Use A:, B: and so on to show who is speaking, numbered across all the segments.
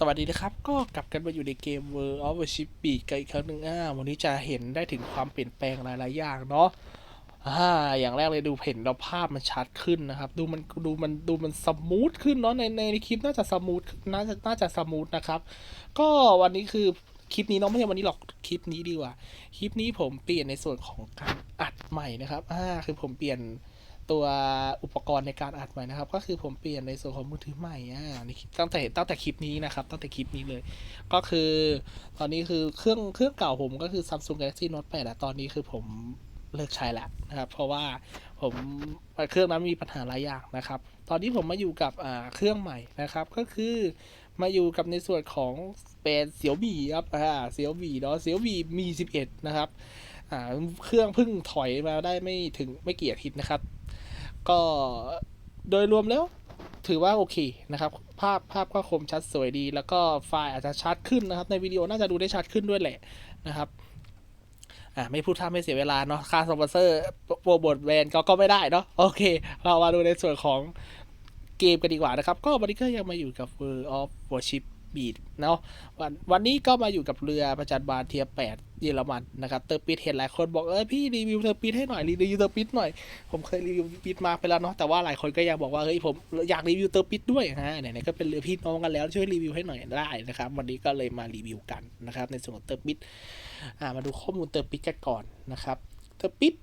A: สวัสดีนะครับ ก็กลับกันมาอยู่ในเกม World of Warship Beat กันอีกครั้งหนึ่งอ่าวันนี้จะเห็นได้ถึงความเปลี่ยนแปลงหลาย ๆ อย่างเนาะอ่าอย่างแรกเลยดูเห็นเราภาพมันชัดขึ้นนะครับ ดูมันดูมันดูมันสมูทขึ้นเนาะในในคลิปน่าจะสมูทน่าจะน่าจะสมูทนะครับ ก็วันนี้คือคลิปนี้เนาะไม่ใช่วันนี้หรอกคลิปนี้ดีกว่า คลิปนี้ผมเปลี่ยนในส่วนของการอัดใหม่นะครับอ่าคือผมเปลี่ยน ตัวอุปกรณ์ในการอัดใหม่นะครับ ก็คือผมเปลี่ยนในส่วนของมือถือใหม่อ่าในคลิปตั้งแต่ตั้งแต่คลิปนี้นะครับ ตั้งแต่คลิปนี้เลย ก็คือตอนนี้คือเครื่องเครื่องเก่าผมก็คือ Samsung Galaxy Note 8อะตอนนี้คือผมเลิกใช้แล้วนะครับ เพราะว่าผมเครื่องนั้นมีปัญหาหลายอย่างนะครับ ตอนนี้ผมมาอยู่กับอ่าเครื่องใหม่นะครับ ก็คือมาอยู่กับในส่วนของเป็นเสียวมีครับอ่าเสียวมีเนาะเสียวมีมี 11 นะครับอ่าเครื่องเพิ่งถอยมาได้ไม่ถึงไม่กี่อาทิตย์นะครับ ก็โดยรวมแล้วถือว่าโอเคนะครับ ภาพภาพก็คมชัดสวยดี แล้วก็ไฟล์อาจจะชัดขึ้นนะครับ ในวิดีโอน่าจะดูได้ชัดขึ้นด้วยแหละนะครับอ่าไม่พูดท่าไม่เสียเวลาเนาะค่าสปอนเซอร์โปรโมทแบรนด์ก็ก็ไม่ได้เนาะโอเค เรามาดูในส่วนของเกมกันดีกว่านะครับ ก็วันนี้ก็ยังมาอยู่กับ World of Warship Beat เนาะวันวันนี้ก็มาอยู่กับเรือประจันบานเทียแปดเยอรมันนะครับเตอร์ปิดเห็นหลายคนบอกเออพี่รีวิวเตอร์ปิดให้หน่อยรีวิวเตอร์ปิดหน่อยผมเคยรีวิวปิดมาไปแล้วเนาะแต่ว่าหลายคนก็ยังบอกว่าเฮ้ยผมอยากรีวิวเตอร์ปิดด้วยฮะไหนๆก็เป็นเรือพี่น้องกันแล้วช่วยรีวิวให้หน่อยได้นะครับวันนี้ก็เลยมารีวิวกันนะครับในส่วนของเตอร์ปิดอ่ามาดูข้อมูลเตอร์ปิดกันก่อนนะครับเตอร์ปิด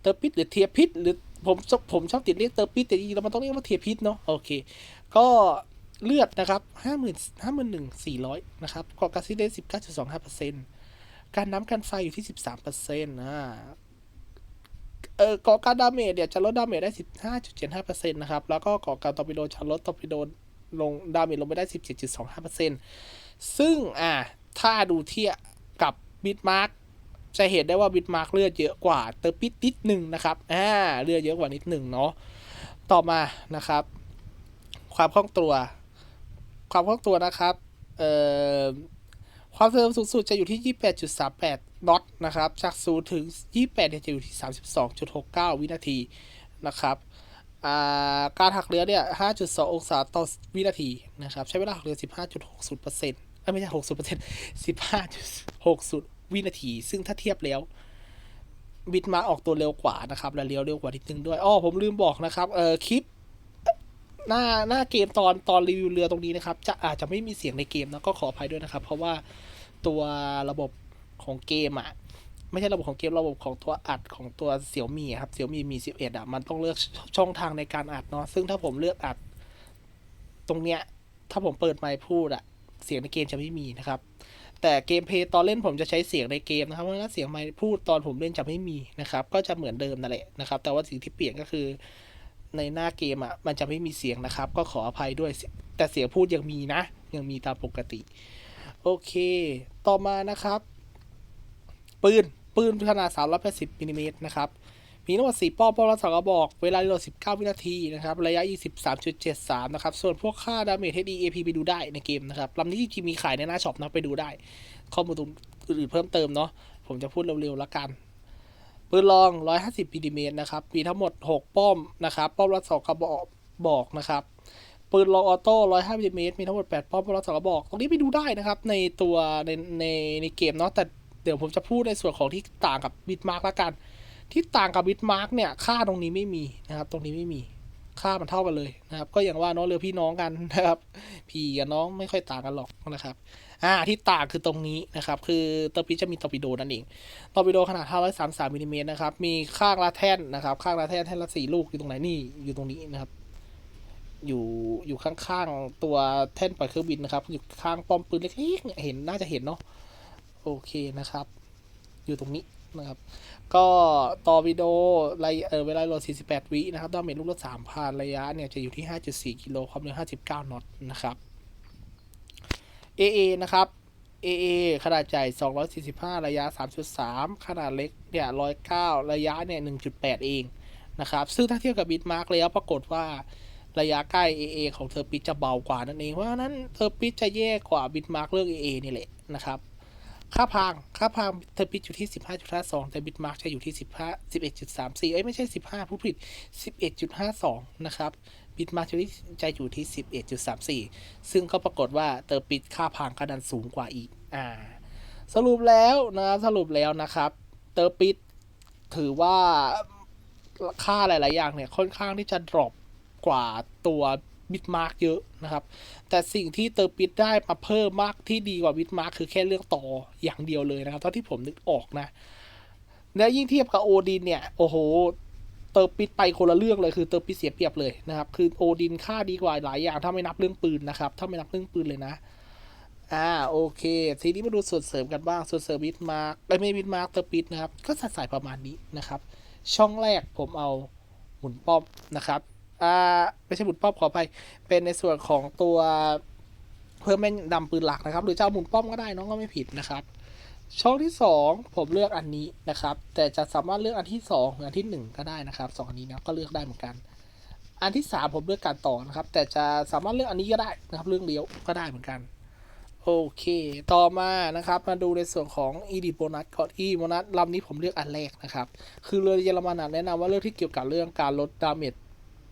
A: เตอร์ปิดหรือเทียพิษหรือผมผมชอบติดเรียกเตอร์ปิดแต่จริงๆแล้วมันต้องเรียกว่าเทียพิษเนาะโอเค ก็ เลือดนะครับห้าหมื่นห้าหมื่นหนึ่งสี่ร้อยนะครับกอกาซิเดสิบเก้าจุดสองห้าเปอร์เซ็นต์การน้ำกันไฟอยู่ที่สิบสามเปอร์เซ็นต์อ่าเออก่อการดาเมจเนี่ยจะลดดาเมจได้15.75%นต์นะครับ แล้วก็ก่อการตอร์ปิโดจะลดตอร์ปิโดลงดาเมจลงไปได้17.25%ซึ่งอ่าถ้าดูเทียบกับบิทมาร์กจะเห็นได้ว่าบิทมาร์กเลือดเยอะกว่าเตอร์ปิดนิดหนึ่งนะครับอ่าเลือดเยอะกว่านิดหนึ่งเนาะต่อมานะครับ ความคล่องตัว ความคล่องตัวนะครับเอ่อความเร็วสูงสุดจะอยู่ที่ 28.38 นอตนะครับ จาก0ถึง 28เนี่ยจะอยู่ที่ 32.69 วินาทีนะครับการหักเรือเนี่ย 5.2 องศาต่อวินาทีนะครับ ใช้เวลาหักเรือ 15.60%เอ้ไม่ใช่ 60% 15.60 วินาที ซึ่งถ้าเทียบแล้ว บิดมาออกตัวเร็วกว่านะครับ และเลี้ยวเร็วกว่านิดนึงด้วย อ้อ ผมลืมบอกนะครับ เออคลิป หน้าหน้าเกมตอนตอนรีวิวเรือตรงนี้นะครับ จะอาจจะไม่มีเสียงในเกมนะก็ขออภัยด้วยนะครับ เพราะว่าตัวระบบของเกมอะไม่ใช่ระบบของเกมระบบของตัวอัดของตัวเสี่ยวมีครับเสี่ยวมีมี 11 อะ มันต้องเลือกช่องทางในการอัดเนาะซึ่งถ้าผมเลือกอัด ตรงเนี้ย ถ้าผมเปิดไมค์พูดอะ เสียงในเกมจะไม่มีนะครับ แต่เกมเพย์ตอนเล่นผมจะใช้เสียงในเกมนะครับเพราะฉะนั้นเสียงไมค์พูดตอนผมเล่นจะไม่มีนะครับ ก็จะเหมือนเดิมนั่นแหละนะครับ แต่ว่าสิ่งที่เปลี่ยนก็คือ ในหน้าเกมอะมันจะไม่มีเสียงนะครับ ก็ขออภัยด้วย แต่เสียงพูดยังมีนะ ยังมีตามปกติ โอเค ต่อมานะครับ ปืน ปืนขนาด 380มิลลิเมตรนะครับ มีทั้งหมด4ป้อมป้อมละสองกระบอก เวลาโหลด 19 วินาทีนะครับ ระยะ 23.73 นะครับ ส่วนพวกค่าดาเมจ HDAP ไปดูได้ในเกมนะครับลำนี้จริงๆมีขายในหน้าช็อปนะไปดูได้ ข้อมูลตรงอื่นๆเพิ่มเติมเนาะผมจะพูดเร็วๆแล้วกัน ปืนลอง 150มิลิเมตรนะครับมีทั้งหมด 6 ป้อมนะครับป้อมละ2กระบอกบอกนะครับปืนลองออโต้105มิลลิเมตรมีทั้งหมด 8 ป้อมป้อมละ2กระบอก ตรงนี้ไปดูได้นะครับในตัวในในในเกมเนาะแต่เดี๋ยวผมจะพูดในส่วนของที่ต่างกับบิทมาร์กละกัน ที่ต่างกับบิทมาร์กเนี่ยค่าตรงนี้ไม่มีนะครับตรงนี้ไม่มี ค่ามันเท่ากันเลยนะครับ ก็อย่างว่าเนาะเรือพี่น้องกันนะครับ พี่กับน้องไม่ค่อยต่างกันหรอกนะครับ อ่าที่ต่างคือตรงนี้นะครับ คือเตอร์ปิจะมีตอร์ปิโดนั่นเองตอร์ปิโดขนาด 533มิลลิเมตรนะครับ มีข้างละแท่นนะครับ ข้างละแท่นแท่นละสี่ลูกอยู่ตรงไหนนี่อยู่ตรงนี้นะครับ อยู่อยู่ข้างๆตัวแท่นปล่อยเครื่องบินนะครับ อยู่ข้างป้อมปืนเล็กๆเนี่ยเห็นน่าจะเห็นเนาะโอเคนะครับ อยู่ตรงนี้นะครับ ก็ต่อร์ปิโดระยะเออเวลาโหลด 48 วินะครับดาเมจลูกละ3,000 ระยะเนี่ย จะอยู่ที่ 5.4 กิโลความเร็ว 59นอตนะครับ AA นะครับ AA ขนาดใหญ่ 245 ระยะ 3.3 ขนาดเล็กเนี่ย 109 ระยะเนี่ย 1.8 เองนะครับ ซึ่งถ้าเทียบกับบิทมาร์กแล้วปรากฏว่าระยะใกล้ AA ของเทอปิจะเบากว่านั่นเอง เพราะฉะนั้นเทอปิจะแย่กว่าบิทมาร์กเรื่อง AA นี่แหละนะครับ ค่าพางค่าพางเทอร์ปิดอยู่ที่ 15.52 แต่บิตมาร์กจะอยู่ที่ 15 11.34 เอ้ยไม่ใช่ 15 ผู้ผิด 11.52 นะครับบิตมาร์กจะจะอยู่ที่ 11.34 ซึ่งก็ปรากฏว่าเตอร์ปิดค่าพางก็ดันสูงกว่าอีก อ่า สรุปแล้วนะครับสรุปแล้วนะครับเตอร์ปิดถือว่าค่าหลาย ๆ อย่างเนี่ยค่อนข้างที่จะดรอปกว่าตัว บิตมาร์กเยอะนะครับ แต่สิ่งที่เตอร์ปิดได้มาเพิ่มมากที่ดีกว่าบิตมาร์กคือแค่เรื่องต่ออย่างเดียวเลยนะครับ เท่าที่ผมนึกออกนะ และยิ่งเทียบกับโอดินเนี่ย โอ้โห เตอร์ปิดไปคนละเรื่องเลยคือเตอร์ปิดเสียเปรียบเลยนะครับ คือโอดินค่าดีกว่าหลายอย่างถ้าไม่นับเรื่องปืนนะครับ ถ้าไม่นับเรื่องปืนเลยนะอ่าโอเค ทีนี้มาดูส่วนเสริมกันบ้าง ส่วนเสริมบิตมาร์กไม่บิตมาร์กเตอร์ปิดนะครับ ก็สัดสายประมาณนี้นะครับ ช่องแรกผมเอาหมุนป้อมนะครับ อ่าไม่ใช่หมุนป้อมขออภัยเป็นในส่วนของตัวเพิ่มแม่นดำปืนหลักนะครับ หรือจะเอาหมุนป้อมก็ได้น้องก็ไม่ผิดนะครับ ช่องที่ 2 ผมเลือกอันนี้นะครับ แต่จะสามารถเลือกอันที่2หรืออันที่ 1 ก็ได้นะครับสองอันนี้นะก็เลือกได้เหมือนกัน อันที่ 3 ผมเลือกการต่อนะครับ แต่จะสามารถเลือกอันนี้ก็ได้นะครับ เรื่องเลี้ยวก็ได้เหมือนกันโอเค ต่อมานะครับ มาดูในส่วนของ e d โบนัสก่อน e โบนัสลำนี้ผมเลือกอันแรกนะครับ คือเรือเยอรมันแนะนำว่าเลือกที่เกี่ยวกับเรื่องการลดดาเมจ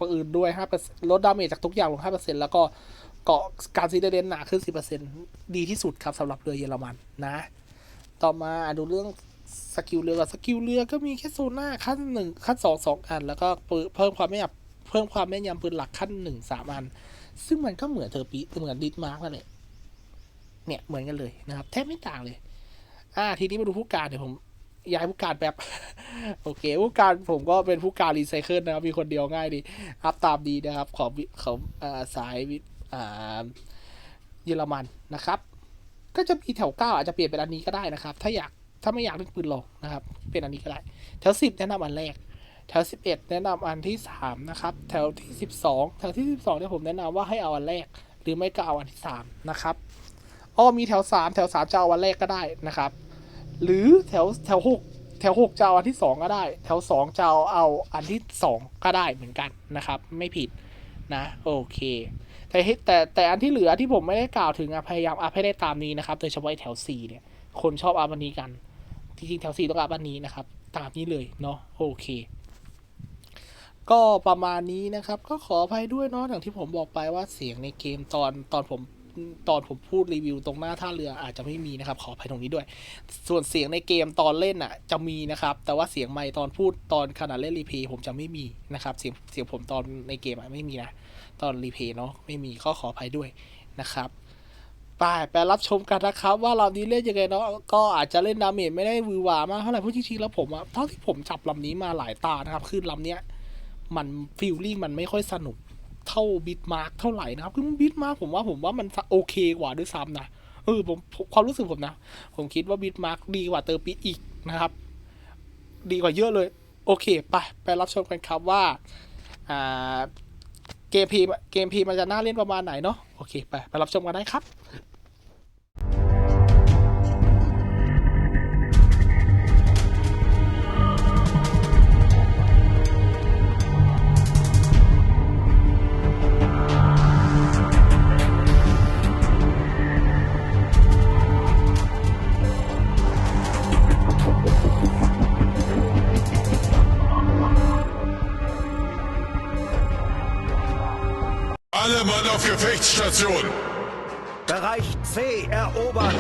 A: ปืนด้วย5%ลดดาเมจจากทุกอย่างลง 5%แล้วก็เกาะการซีเดเดนหนาขึ้น 10%ดีที่สุดครับสำหรับเรือเยอรมันนะ ต่อมาดูเรื่องสกิลเรือกับสกิลเรือก็มีแค่โซน่าขั้นหนึ่งขั้นสองสองอัน แล้วก็เพิ่มความแม่นยำเพิ่มความแม่นยำปืนหลักขั้นหนึ่งสามอัน ซึ่งมันก็เหมือนเทอร์ปีเหมือนดิสมาร์กนั่นแหละเนี่ยเหมือนกันเลยนะครับ แทบไม่ต่างเลย อ่าทีนี้มาดูผู้การเดี๋ยวผม ย้ายผู้การแป๊บโอเคผู้การผมก็เป็นผู้การรีไซเคิลนะครับ มีคนเดียวง่ายดีอัพตามดีนะครับ ของของสายเยอรมันนะครับ ก็จะมีแถวเก้าอาจจะเปลี่ยนเป็นอันนี้ก็ได้นะครับ ถ้าอยากถ้าไม่อยากเล่นปืนลงนะครับ เป็นอันนี้ก็ได้ แถวสิบแนะนำอันแรก แถวสิบเอ็ดแนะนำอันที่สามนะครับ แถวที่สิบสองแถวที่สิบสองเนี่ยผมแนะนำว่าให้เอาอันแรก หรือไม่ก็เอาอันที่สามนะครับอ้อมีแถวสามแถวสามจะเอาอันแรกก็ได้นะครับ หรือแถวแถวหกแถวหกจะเอาอันที่สองก็ได้ แถวสองจะเอาเอาอันที่สองก็ได้เหมือนกันนะครับ ไม่ผิดนะโอเคแต่แต่แต่อันที่เหลือที่ผมไม่ได้กล่าวถึงพยายามอัพให้ได้ตามนี้นะครับโดยเฉพาะไอแถว 4 เนี่ย คนชอบอัพอันนี้กันจริงๆแถว 4 ต้องอัพอันนี้นะครับ ตามนี้เลยเนาะโอเค ก็ประมาณนี้นะครับ ก็ขออภัยด้วยเนาะอย่างที่ผมบอกไปว่าเสียงในเกมตอนตอนผม ตอนผมพูดรีวิวตรงหน้าท่าเรืออาจจะไม่มีนะครับ ขออภัยตรงนี้ด้วย ส่วนเสียงในเกมตอนเล่นอะ จะมีนะครับ แต่ว่าเสียงไมค์ตอนพูดตอนขณะเล่นรีเพย์ผมจะไม่มีนะครับ เสียงเสียงผมตอนในเกมอะไม่มีนะ ตอนรีเพย์เนาะไม่มีก็ขออภัยด้วยนะครับไปไปรับชมกันนะครับ ว่าลำนี้เล่นยังไงเนาะก็อาจจะเล่นดาเมจไม่ได้วือวามากเท่าไหร่เพราะจริงๆแล้วผมอะเท่าที่ผมจับลำนี้มาหลายตานะครับคือลำเนี้ยมันฟิลลิ่งมันไม่ค่อยสนุก เท่าบิทมาร์กเท่าไหร่นะครับ คือบิทมาร์กผมว่าผมว่ามันโอเคกว่าด้วยซ้ำนะ เออผมความรู้สึกผมนะ ผมคิดว่าบิทมาร์กดีกว่าเตอร์ปีอีกนะครับ ดีกว่าเยอะเลย โอเค ไป ไปรับชมกันครับว่า อ่า เกมพีเกมพีมันจะน่าเล่นประมาณไหนเนาะ โอเค ไป ไปรับชมกันได้ครับ
B: Gefechtsstation!
C: Bereich C erobern.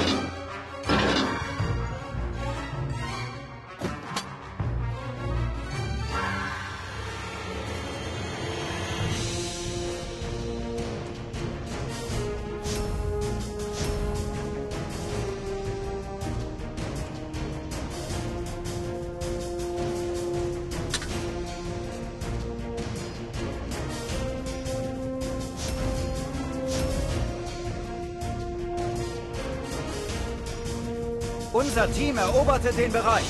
C: Unser Team eroberte den Bereich.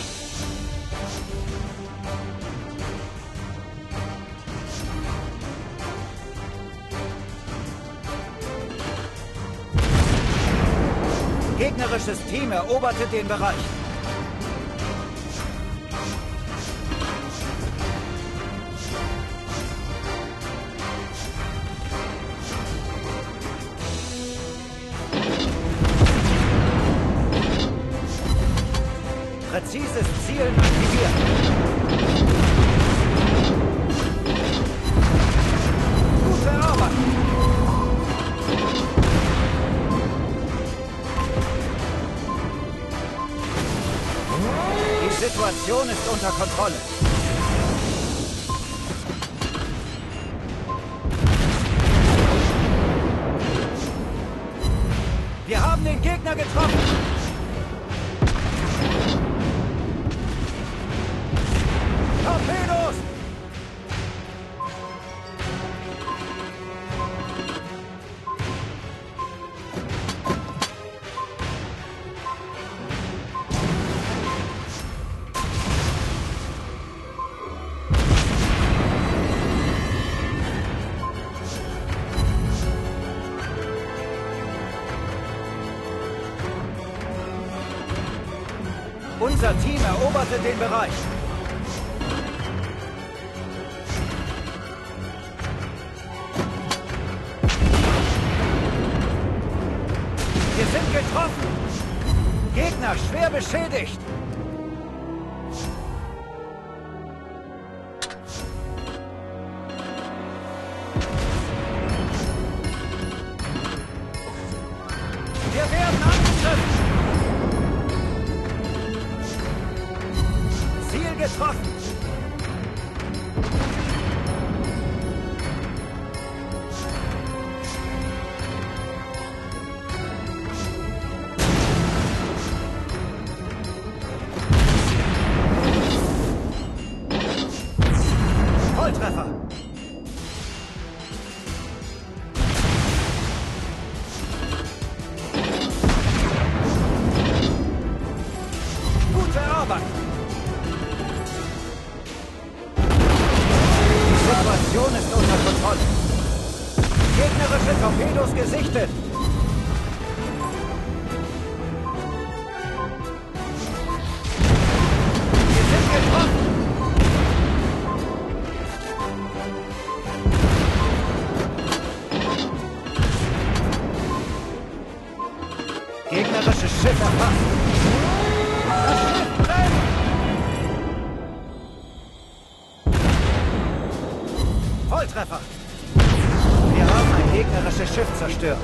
C: Gegnerisches Team eroberte den Bereich. Präzises Zielen aktiviert. Gute Arbeit. Die Situation ist unter Kontrolle. Wir haben den Gegner getroffen. Team eroberte den Bereich. Wir sind getroffen. Gegner schwer beschädigt. Zerstört.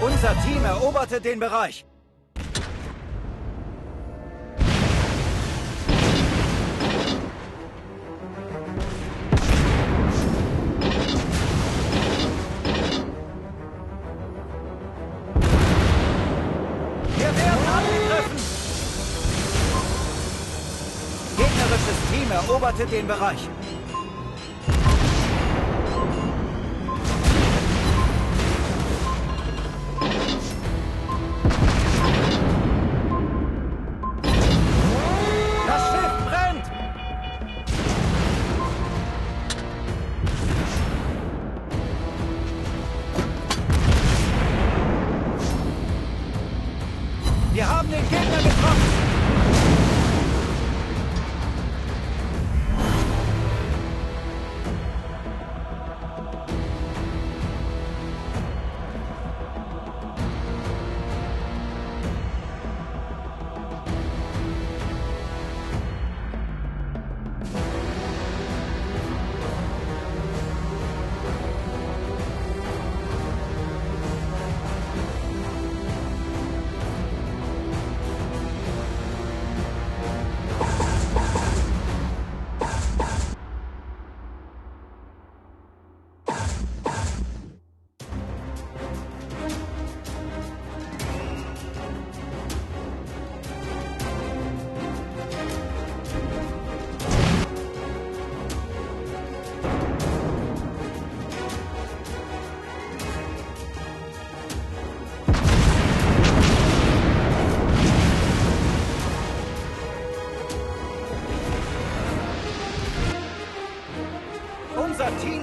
C: Unser Team eroberte den Bereich. Eroberte den Bereich.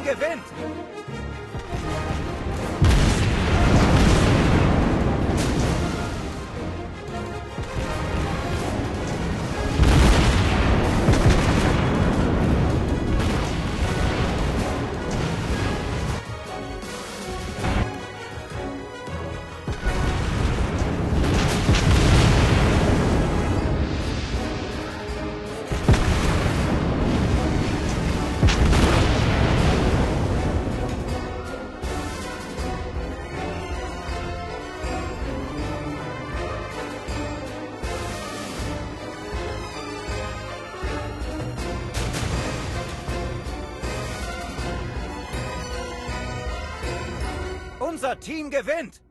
C: Gewinnt! Team gewinnt!